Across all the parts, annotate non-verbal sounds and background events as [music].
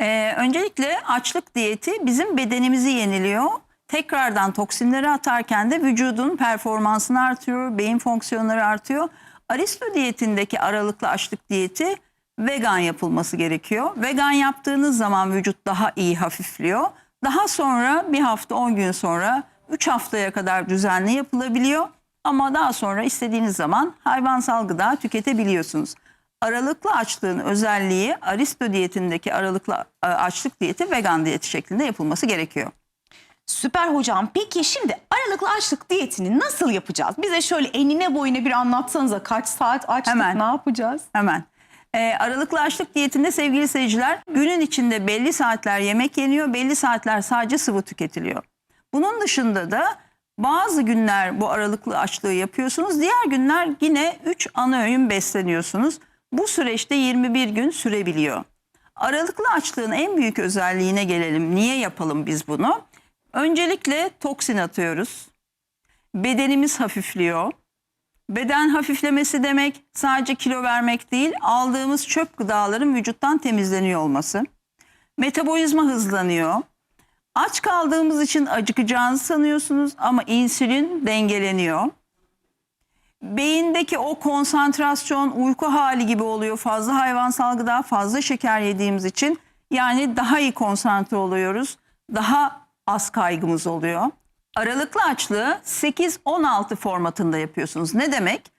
Ee, öncelikle açlık diyeti bizim bedenimizi yeniliyor. Tekrardan toksinleri atarken de vücudun performansını artıyor, beyin fonksiyonları artıyor. Aristo diyetindeki aralıklı açlık diyeti vegan yapılması gerekiyor. Vegan yaptığınız zaman vücut daha iyi hafifliyor. Daha sonra bir hafta 10 gün sonra 3 haftaya kadar düzenli yapılabiliyor. Ama daha sonra istediğiniz zaman hayvansal gıda tüketebiliyorsunuz. Aralıklı açlığın özelliği Aristo diyetindeki aralıklı e, açlık diyeti vegan diyeti şeklinde yapılması gerekiyor. Süper hocam. Peki şimdi aralıklı açlık diyetini nasıl yapacağız? Bize şöyle enine boyuna bir anlatsanıza kaç saat açtık Hemen. ne yapacağız? Hemen. Ee, aralıklı açlık diyetinde sevgili seyirciler günün içinde belli saatler yemek yeniyor, belli saatler sadece sıvı tüketiliyor. Bunun dışında da bazı günler bu aralıklı açlığı yapıyorsunuz. Diğer günler yine 3 ana öğün besleniyorsunuz. Bu süreçte 21 gün sürebiliyor. Aralıklı açlığın en büyük özelliğine gelelim. Niye yapalım biz bunu? Öncelikle toksin atıyoruz. Bedenimiz hafifliyor. Beden hafiflemesi demek sadece kilo vermek değil, aldığımız çöp gıdaların vücuttan temizleniyor olması. Metabolizma hızlanıyor. Aç kaldığımız için acıkacağınızı sanıyorsunuz ama insülin dengeleniyor. Beyindeki o konsantrasyon uyku hali gibi oluyor. Fazla hayvansal gıda, fazla şeker yediğimiz için yani daha iyi konsantre oluyoruz. Daha az kaygımız oluyor. Aralıklı açlığı 8-16 formatında yapıyorsunuz. Ne demek?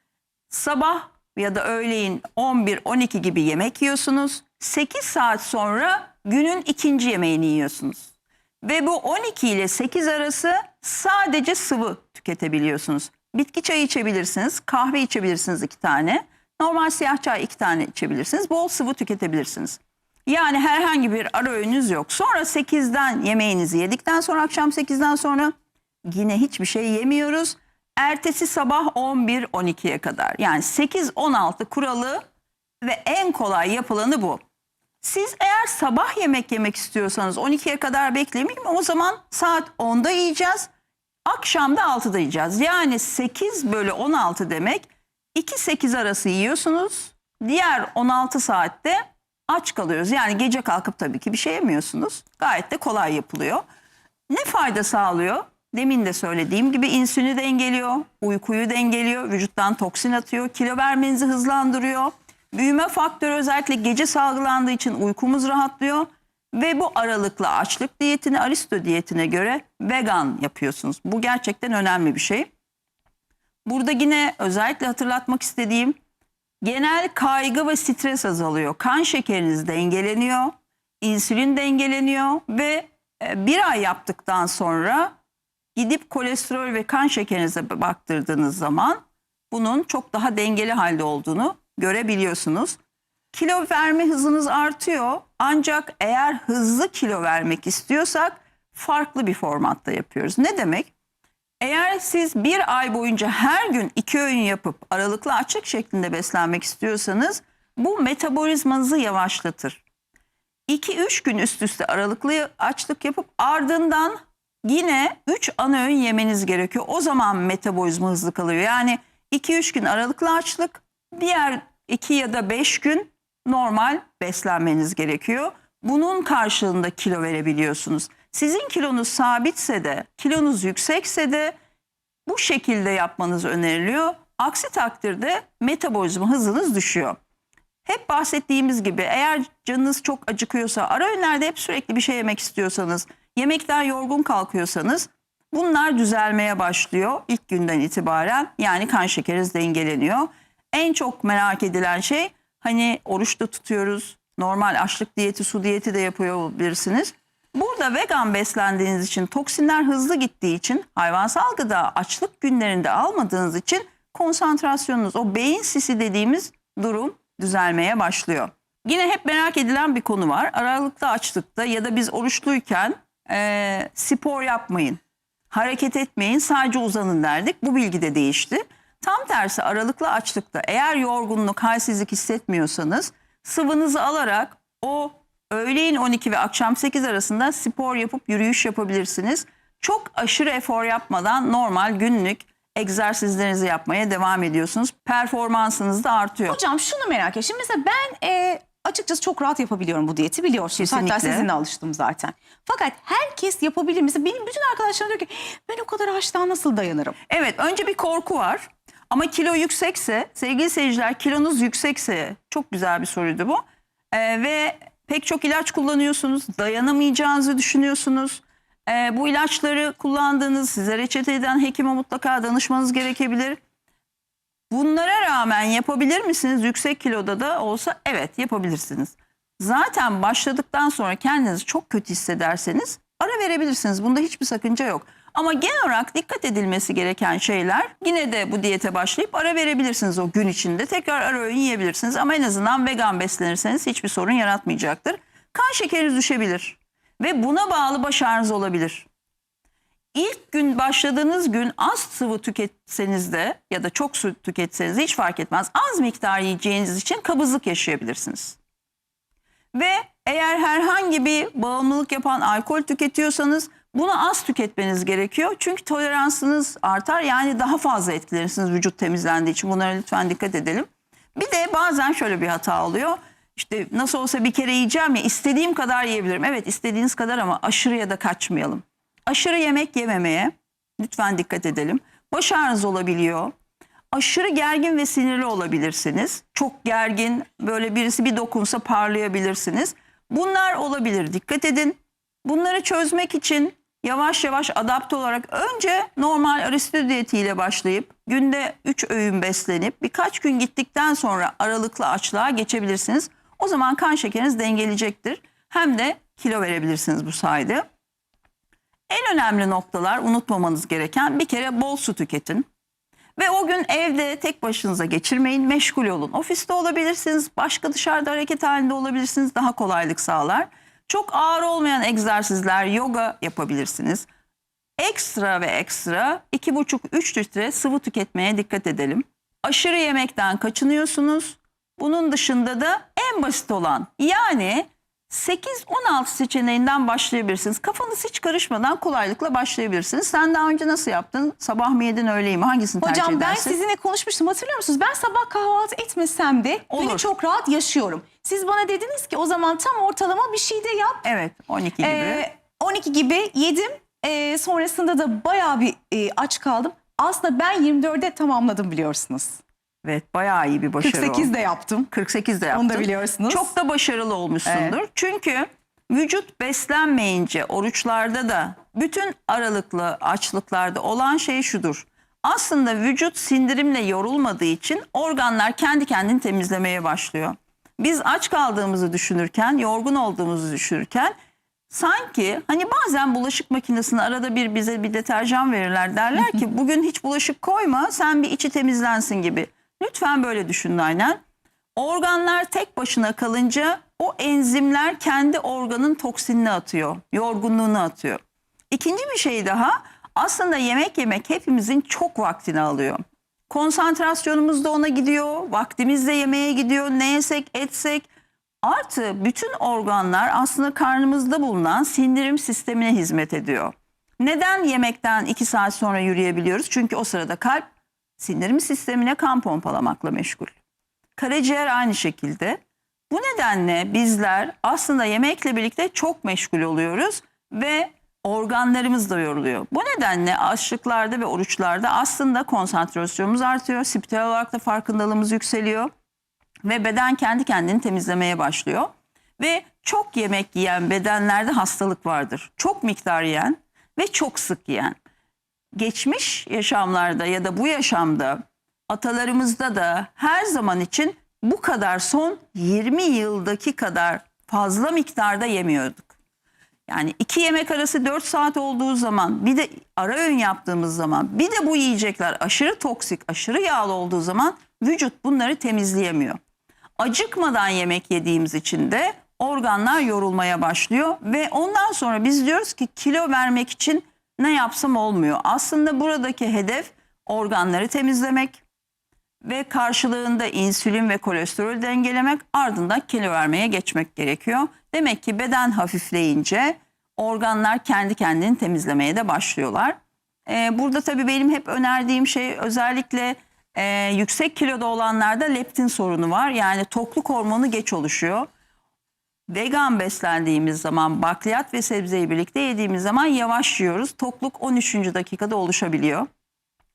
Sabah ya da öğleyin 11-12 gibi yemek yiyorsunuz. 8 saat sonra günün ikinci yemeğini yiyorsunuz. Ve bu 12 ile 8 arası sadece sıvı tüketebiliyorsunuz. Bitki çayı içebilirsiniz, kahve içebilirsiniz iki tane. Normal siyah çay iki tane içebilirsiniz. Bol sıvı tüketebilirsiniz. Yani herhangi bir ara öğünüz yok. Sonra 8'den yemeğinizi yedikten sonra akşam 8'den sonra yine hiçbir şey yemiyoruz. Ertesi sabah 11-12'ye kadar. Yani 8-16 kuralı ve en kolay yapılanı bu. Siz eğer sabah yemek yemek istiyorsanız 12'ye kadar beklemeyeyim o zaman saat 10'da yiyeceğiz. Akşam da 6'da yiyeceğiz. Yani 8 bölü 16 demek 2-8 arası yiyorsunuz. Diğer 16 saatte aç kalıyoruz. Yani gece kalkıp tabii ki bir şey yemiyorsunuz. Gayet de kolay yapılıyor. Ne fayda sağlıyor? Demin de söylediğim gibi insülini dengeliyor, uykuyu dengeliyor, vücuttan toksin atıyor, kilo vermenizi hızlandırıyor. Büyüme faktörü özellikle gece salgılandığı için uykumuz rahatlıyor. Ve bu aralıklı açlık diyetini Aristo diyetine göre vegan yapıyorsunuz. Bu gerçekten önemli bir şey. Burada yine özellikle hatırlatmak istediğim genel kaygı ve stres azalıyor. Kan şekeriniz dengeleniyor, insülin dengeleniyor ve e, bir ay yaptıktan sonra gidip kolesterol ve kan şekerinize baktırdığınız zaman bunun çok daha dengeli halde olduğunu görebiliyorsunuz. Kilo verme hızınız artıyor ancak eğer hızlı kilo vermek istiyorsak farklı bir formatta yapıyoruz. Ne demek? Eğer siz bir ay boyunca her gün iki öğün yapıp aralıklı açlık şeklinde beslenmek istiyorsanız bu metabolizmanızı yavaşlatır. 2-3 gün üst üste aralıklı açlık yapıp ardından yine 3 ana öğün yemeniz gerekiyor. O zaman metabolizma hızlı kalıyor. Yani 2-3 gün aralıklı açlık, diğer 2 ya da 5 gün normal beslenmeniz gerekiyor. Bunun karşılığında kilo verebiliyorsunuz. Sizin kilonuz sabitse de, kilonuz yüksekse de bu şekilde yapmanız öneriliyor. Aksi takdirde metabolizma hızınız düşüyor. Hep bahsettiğimiz gibi eğer canınız çok acıkıyorsa, ara öğünlerde hep sürekli bir şey yemek istiyorsanız, yemekten yorgun kalkıyorsanız bunlar düzelmeye başlıyor ilk günden itibaren. Yani kan şekeriniz dengeleniyor. En çok merak edilen şey hani oruçta tutuyoruz, normal açlık diyeti, su diyeti de yapıyor olabilirsiniz. Burada vegan beslendiğiniz için toksinler hızlı gittiği için hayvansal gıda açlık günlerinde almadığınız için konsantrasyonunuz o beyin sisi dediğimiz durum düzelmeye başlıyor. Yine hep merak edilen bir konu var. Aralıkta açlıkta ya da biz oruçluyken eee, spor yapmayın, hareket etmeyin sadece uzanın derdik. Bu bilgi de değişti. Tam tersi aralıklı açlıkta eğer yorgunluk, halsizlik hissetmiyorsanız sıvınızı alarak o öğleyin 12 ve akşam 8 arasında spor yapıp yürüyüş yapabilirsiniz. Çok aşırı efor yapmadan normal günlük egzersizlerinizi yapmaya devam ediyorsunuz. Performansınız da artıyor. Hocam şunu merak ediyorum. Şimdi mesela ben e, açıkçası çok rahat yapabiliyorum bu diyeti biliyorsunuz. Hatta Kesinlikle. sizinle alıştım zaten. Fakat herkes yapabilir? Mesela Benim bütün arkadaşlarım diyor ki ben o kadar açlığa nasıl dayanırım? Evet önce bir korku var. Ama kilo yüksekse sevgili seyirciler kilonuz yüksekse çok güzel bir soruydu bu. Ee, ve pek çok ilaç kullanıyorsunuz dayanamayacağınızı düşünüyorsunuz. Ee, bu ilaçları kullandığınız size reçete eden hekime mutlaka danışmanız gerekebilir. Bunlara rağmen yapabilir misiniz? Yüksek kiloda da olsa evet yapabilirsiniz. Zaten başladıktan sonra kendinizi çok kötü hissederseniz ara verebilirsiniz. Bunda hiçbir sakınca yok. Ama genel olarak dikkat edilmesi gereken şeyler yine de bu diyete başlayıp ara verebilirsiniz o gün içinde. Tekrar ara öğün yiyebilirsiniz ama en azından vegan beslenirseniz hiçbir sorun yaratmayacaktır. Kan şekeriniz düşebilir ve buna bağlı baş ağrınız olabilir. İlk gün başladığınız gün az sıvı tüketseniz de ya da çok su tüketseniz hiç fark etmez. Az miktar yiyeceğiniz için kabızlık yaşayabilirsiniz. Ve eğer herhangi bir bağımlılık yapan alkol tüketiyorsanız bunu az tüketmeniz gerekiyor. Çünkü toleransınız artar yani daha fazla etkilenirsiniz vücut temizlendiği için. Bunlara lütfen dikkat edelim. Bir de bazen şöyle bir hata oluyor. İşte nasıl olsa bir kere yiyeceğim ya istediğim kadar yiyebilirim. Evet istediğiniz kadar ama aşırıya da kaçmayalım. Aşırı yemek yememeye lütfen dikkat edelim. Baş ağrınız olabiliyor. Aşırı gergin ve sinirli olabilirsiniz. Çok gergin böyle birisi bir dokunsa parlayabilirsiniz. Bunlar olabilir dikkat edin. Bunları çözmek için yavaş yavaş adapte olarak önce normal aristo diyetiyle başlayıp günde 3 öğün beslenip birkaç gün gittikten sonra aralıklı açlığa geçebilirsiniz. O zaman kan şekeriniz dengeleyecektir. Hem de kilo verebilirsiniz bu sayede. En önemli noktalar unutmamanız gereken bir kere bol su tüketin. Ve o gün evde tek başınıza geçirmeyin, meşgul olun. Ofiste olabilirsiniz, başka dışarıda hareket halinde olabilirsiniz. Daha kolaylık sağlar. Çok ağır olmayan egzersizler, yoga yapabilirsiniz. Ekstra ve ekstra 2,5-3 litre sıvı tüketmeye dikkat edelim. Aşırı yemekten kaçınıyorsunuz. Bunun dışında da en basit olan yani 8-16 seçeneğinden başlayabilirsiniz. Kafanız hiç karışmadan kolaylıkla başlayabilirsiniz. Sen daha önce nasıl yaptın? Sabah mı yedin öğleyi mi? Hangisini tercih Hocam ben edersin? sizinle konuşmuştum hatırlıyor musunuz? Ben sabah kahvaltı etmesem de Olur. günü çok rahat yaşıyorum. Siz bana dediniz ki o zaman tam ortalama bir şey de yap. Evet 12 gibi. Ee, 12 gibi yedim. Ee, sonrasında da bayağı bir e, aç kaldım. Aslında ben 24'de tamamladım biliyorsunuz. Evet bayağı iyi bir başarı 48 o. de yaptım. 48 de yaptın. Onu da biliyorsunuz. Çok da başarılı olmuşsundur. Çünkü vücut beslenmeyince oruçlarda da bütün aralıklı açlıklarda olan şey şudur. Aslında vücut sindirimle yorulmadığı için organlar kendi kendini temizlemeye başlıyor. Biz aç kaldığımızı düşünürken, yorgun olduğumuzu düşünürken sanki hani bazen bulaşık makinesine arada bir bize bir deterjan verirler derler ki bugün hiç bulaşık koyma sen bir içi temizlensin gibi. Lütfen böyle düşünün aynen. Organlar tek başına kalınca o enzimler kendi organın toksinini atıyor, yorgunluğunu atıyor. İkinci bir şey daha aslında yemek yemek hepimizin çok vaktini alıyor. Konsantrasyonumuz da ona gidiyor, vaktimiz de yemeğe gidiyor, ne yesek etsek. Artı bütün organlar aslında karnımızda bulunan sindirim sistemine hizmet ediyor. Neden yemekten 2 saat sonra yürüyebiliyoruz? Çünkü o sırada kalp sindirim sistemine kan pompalamakla meşgul. Karaciğer aynı şekilde. Bu nedenle bizler aslında yemekle birlikte çok meşgul oluyoruz ve organlarımız da yoruluyor. Bu nedenle açlıklarda ve oruçlarda aslında konsantrasyonumuz artıyor. Spiritüel olarak da farkındalığımız yükseliyor ve beden kendi kendini temizlemeye başlıyor. Ve çok yemek yiyen bedenlerde hastalık vardır. Çok miktar yiyen ve çok sık yiyen. Geçmiş yaşamlarda ya da bu yaşamda atalarımızda da her zaman için bu kadar son 20 yıldaki kadar fazla miktarda yemiyorduk. Yani iki yemek arası 4 saat olduğu zaman bir de ara öğün yaptığımız zaman bir de bu yiyecekler aşırı toksik, aşırı yağlı olduğu zaman vücut bunları temizleyemiyor. Acıkmadan yemek yediğimiz için de organlar yorulmaya başlıyor ve ondan sonra biz diyoruz ki kilo vermek için ne yapsam olmuyor. Aslında buradaki hedef organları temizlemek ve karşılığında insülin ve kolesterol dengelemek ardından kilo vermeye geçmek gerekiyor. Demek ki beden hafifleyince organlar kendi kendini temizlemeye de başlıyorlar. Ee, burada tabii benim hep önerdiğim şey özellikle e, yüksek kiloda olanlarda leptin sorunu var. Yani tokluk hormonu geç oluşuyor. Vegan beslendiğimiz zaman bakliyat ve sebzeyi birlikte yediğimiz zaman yavaş yiyoruz. Tokluk 13. dakikada oluşabiliyor.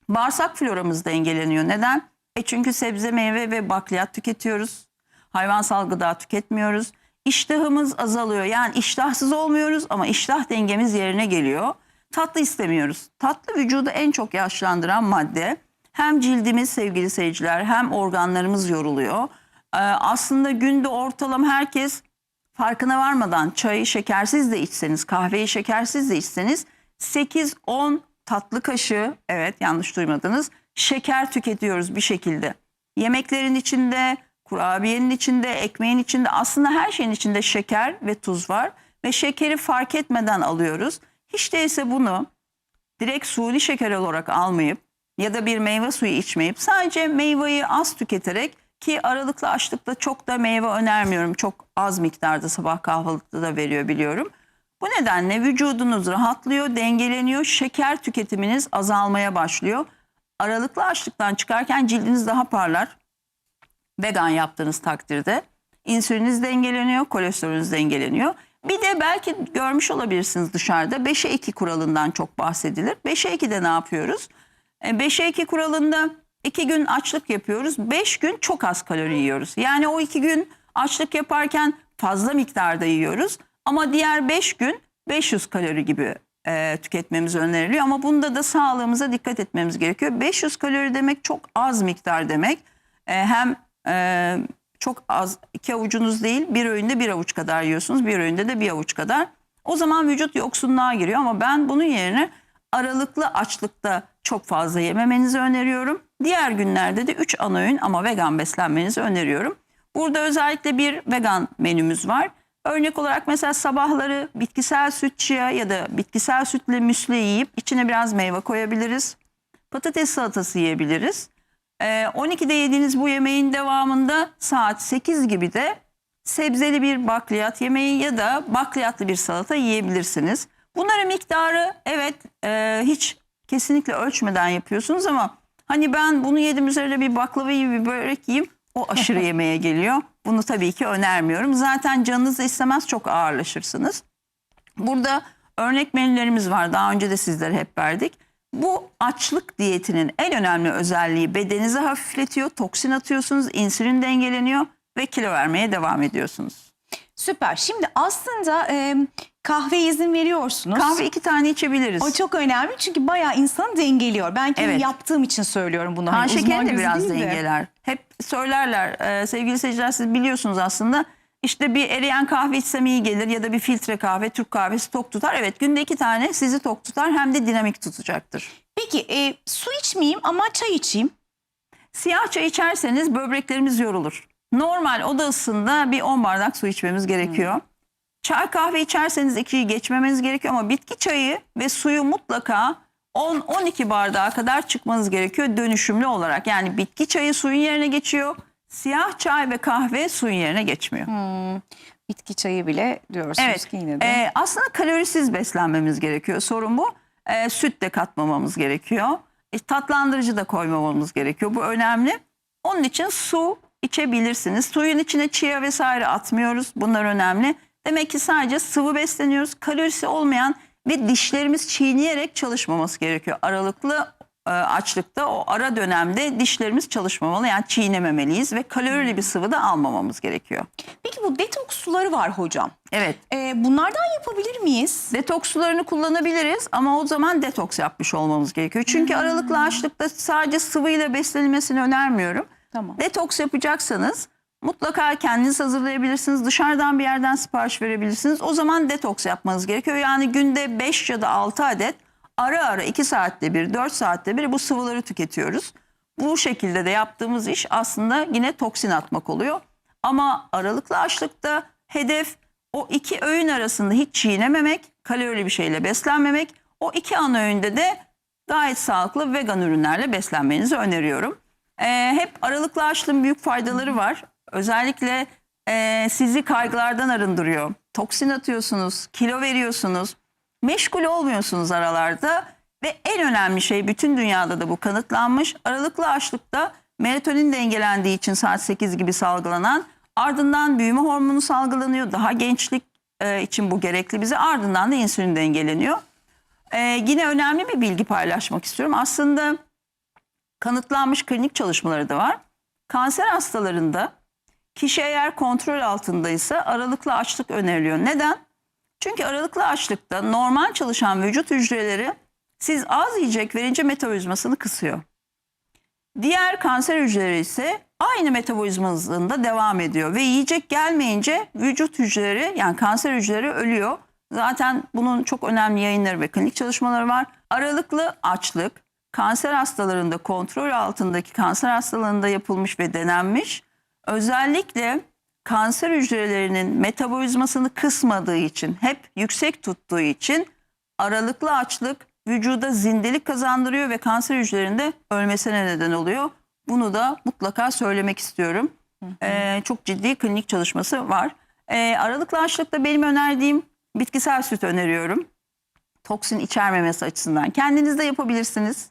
Bağırsak floramız dengeleniyor. Neden? E çünkü sebze, meyve ve bakliyat tüketiyoruz. Hayvansal gıda tüketmiyoruz. İştahımız azalıyor. Yani iştahsız olmuyoruz ama iştah dengemiz yerine geliyor. Tatlı istemiyoruz. Tatlı vücudu en çok yaşlandıran madde. Hem cildimiz sevgili seyirciler hem organlarımız yoruluyor. Ee, aslında günde ortalama herkes farkına varmadan çayı şekersiz de içseniz, kahveyi şekersiz de içseniz 8-10 tatlı kaşığı, evet yanlış duymadınız, şeker tüketiyoruz bir şekilde. Yemeklerin içinde, kurabiyenin içinde, ekmeğin içinde aslında her şeyin içinde şeker ve tuz var. Ve şekeri fark etmeden alıyoruz. Hiç değilse bunu direkt suni şeker olarak almayıp ya da bir meyve suyu içmeyip sadece meyveyi az tüketerek ki aralıklı açlıkta çok da meyve önermiyorum. Çok az miktarda sabah kahvaltıda da veriyor biliyorum. Bu nedenle vücudunuz rahatlıyor, dengeleniyor, şeker tüketiminiz azalmaya başlıyor. Aralıklı açlıktan çıkarken cildiniz daha parlar. Vegan yaptığınız takdirde insüliniz dengeleniyor, kolesterolünüz dengeleniyor. Bir de belki görmüş olabilirsiniz dışarıda 5'e 2 kuralından çok bahsedilir. 5'e 2'de ne yapıyoruz? E, 5'e 2 kuralında 2 gün açlık yapıyoruz. 5 gün çok az kalori yiyoruz. Yani o 2 gün açlık yaparken fazla miktarda yiyoruz. Ama diğer 5 gün 500 kalori gibi e, tüketmemiz öneriliyor. Ama bunda da sağlığımıza dikkat etmemiz gerekiyor. 500 kalori demek çok az miktar demek. E, hem e, çok az iki avucunuz değil bir öğünde bir avuç kadar yiyorsunuz. Bir öğünde de bir avuç kadar. O zaman vücut yoksunluğa giriyor ama ben bunun yerine aralıklı açlıkta çok fazla yememenizi öneriyorum. Diğer günlerde de 3 ana öğün ama vegan beslenmenizi öneriyorum. Burada özellikle bir vegan menümüz var. Örnek olarak mesela sabahları bitkisel süt chia ya da bitkisel sütle müsli yiyip içine biraz meyve koyabiliriz. Patates salatası yiyebiliriz. Ee, 12'de yediğiniz bu yemeğin devamında saat 8 gibi de sebzeli bir bakliyat yemeği ya da bakliyatlı bir salata yiyebilirsiniz. Bunların miktarı evet e, hiç kesinlikle ölçmeden yapıyorsunuz ama hani ben bunu yedim üzerine bir baklava gibi bir börek yiyeyim o aşırı [laughs] yemeğe geliyor. Bunu tabii ki önermiyorum. Zaten canınız istemez çok ağırlaşırsınız. Burada örnek menülerimiz var. Daha önce de sizlere hep verdik. Bu açlık diyetinin en önemli özelliği bedeninizi hafifletiyor, toksin atıyorsunuz, insülin dengeleniyor ve kilo vermeye devam ediyorsunuz. Süper. Şimdi aslında e, kahve izin veriyorsunuz. Kahve iki tane içebiliriz. O çok önemli çünkü bayağı insanı dengeliyor. Ben kendim Evet. yaptığım için söylüyorum bunu. Kan Hani uzman şekeri de biraz değil de. dengeler. Hep söylerler e, sevgili seyirciler siz biliyorsunuz aslında. İşte bir eriyen kahve içsem iyi gelir ya da bir filtre kahve, Türk kahvesi tok tutar. Evet günde iki tane sizi tok tutar hem de dinamik tutacaktır. Peki e, su içmeyeyim ama çay içeyim. Siyah çay içerseniz böbreklerimiz yorulur. Normal oda ısısında bir 10 bardak su içmemiz gerekiyor. Çay kahve içerseniz 2'yi geçmemeniz gerekiyor ama bitki çayı ve suyu mutlaka 10-12 bardağa kadar çıkmanız gerekiyor dönüşümlü olarak. Yani bitki çayı suyun yerine geçiyor. Siyah çay ve kahve suyun yerine geçmiyor. Bitki çayı bile diyorsunuz Evet. ki yine de. e, aslında kalorisiz beslenmemiz gerekiyor. Sorun bu. E, süt de katmamamız gerekiyor. E, tatlandırıcı da koymamamız gerekiyor. Bu önemli. Onun için su içebilirsiniz. Suyun içine chia vesaire atmıyoruz. Bunlar önemli. Demek ki sadece sıvı besleniyoruz. Kalorisi olmayan ve dişlerimiz çiğneyerek çalışmaması gerekiyor. Aralıklı e, açlıkta o ara dönemde dişlerimiz çalışmamalı. Yani çiğnememeliyiz ve kalorili bir sıvı da almamamız gerekiyor. Peki bu detoks suları var hocam. Evet. E, bunlardan yapabilir miyiz? Detoks sularını kullanabiliriz ama o zaman detoks yapmış olmamız gerekiyor. Çünkü aralıklı açlıkta sadece sıvıyla beslenilmesini önermiyorum. Tamam. Detoks yapacaksanız mutlaka kendiniz hazırlayabilirsiniz. Dışarıdan bir yerden sipariş verebilirsiniz. O zaman detoks yapmanız gerekiyor. Yani günde 5 ya da 6 adet ara ara 2 saatte bir, 4 saatte bir bu sıvıları tüketiyoruz. Bu şekilde de yaptığımız iş aslında yine toksin atmak oluyor. Ama aralıklı açlıkta hedef o iki öğün arasında hiç çiğnememek, kalorili bir şeyle beslenmemek. O iki ana öğünde de gayet sağlıklı vegan ürünlerle beslenmenizi öneriyorum. Ee, hep aralıklı açlığın büyük faydaları var. Özellikle e, sizi kaygılardan arındırıyor. Toksin atıyorsunuz, kilo veriyorsunuz, meşgul olmuyorsunuz aralarda. Ve en önemli şey bütün dünyada da bu kanıtlanmış. Aralıklı açlıkta melatonin dengelendiği için saat 8 gibi salgılanan Ardından büyüme hormonu salgılanıyor. Daha gençlik e, için bu gerekli bize. Ardından da insülin dengeleniyor. E, yine önemli bir bilgi paylaşmak istiyorum. Aslında kanıtlanmış klinik çalışmaları da var. Kanser hastalarında kişi eğer kontrol altındaysa aralıklı açlık öneriliyor. Neden? Çünkü aralıklı açlıkta normal çalışan vücut hücreleri siz az yiyecek verince metabolizmasını kısıyor. Diğer kanser hücreleri ise aynı metabolizma hızında devam ediyor ve yiyecek gelmeyince vücut hücreleri yani kanser hücreleri ölüyor. Zaten bunun çok önemli yayınları ve klinik çalışmaları var. Aralıklı açlık kanser hastalarında kontrol altındaki kanser hastalığında yapılmış ve denenmiş. Özellikle kanser hücrelerinin metabolizmasını kısmadığı için, hep yüksek tuttuğu için aralıklı açlık vücuda zindelik kazandırıyor ve kanser hücrelerinde ölmesine neden oluyor. Bunu da mutlaka söylemek istiyorum. Ee, çok ciddi klinik çalışması var. Ee, aralıklı açlıkta benim önerdiğim bitkisel süt öneriyorum. Toksin içermemesi açısından. Kendiniz de yapabilirsiniz.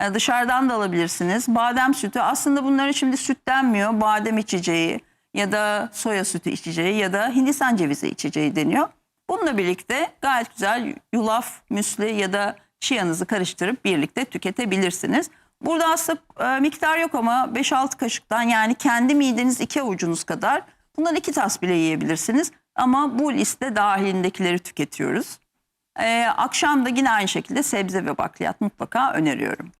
Ee, dışarıdan da alabilirsiniz. Badem sütü aslında bunlara şimdi süt denmiyor. Badem içeceği ya da soya sütü içeceği ya da Hindistan cevizi içeceği deniyor. Bununla birlikte gayet güzel yulaf, müsli ya da çiyanızı karıştırıp birlikte tüketebilirsiniz. Burada aslında e, miktar yok ama 5-6 kaşıktan yani kendi mideniz iki avucunuz kadar bundan iki tas bile yiyebilirsiniz. Ama bu liste dahilindekileri tüketiyoruz. Ee, akşam da yine aynı şekilde sebze ve bakliyat mutlaka öneriyorum.